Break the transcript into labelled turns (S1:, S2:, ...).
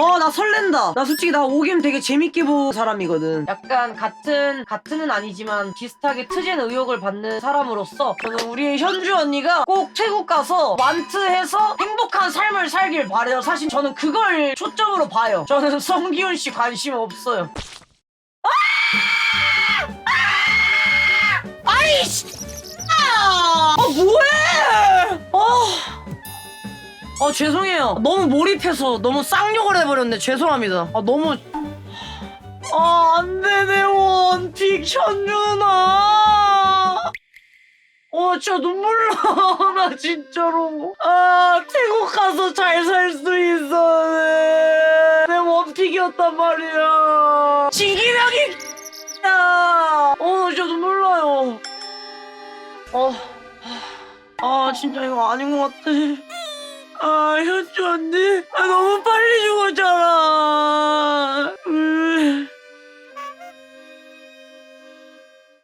S1: 어, 나 설렌다. 나 솔직히 나 오겜 되게 재밌게 본 사람이거든. 약간 같은, 같은은 아니지만 비슷하게 트진 의혹을 받는 사람으로서 저는 우리 현주 언니가 꼭 태국 가서 완트해서 행복한 삶을 살길 바래요. 사실 저는 그걸 초점으로 봐요. 저는 성기훈 씨 관심 없어요. 아 죄송해요. 너무 몰입해서 너무 쌍욕을 해버렸네. 죄송합니다. 아 너무 아 안되네 원픽 현준아. 어 진짜 눈물 나. 나 진짜로. 아 태국 가서 잘 살 수 있어. 내 원픽이었단 말이야. 진기명이 야. 어 진짜 눈물 나요. 어. 아 진짜 이거 아닌 것 같아. 아 현주 언니? 아, 너무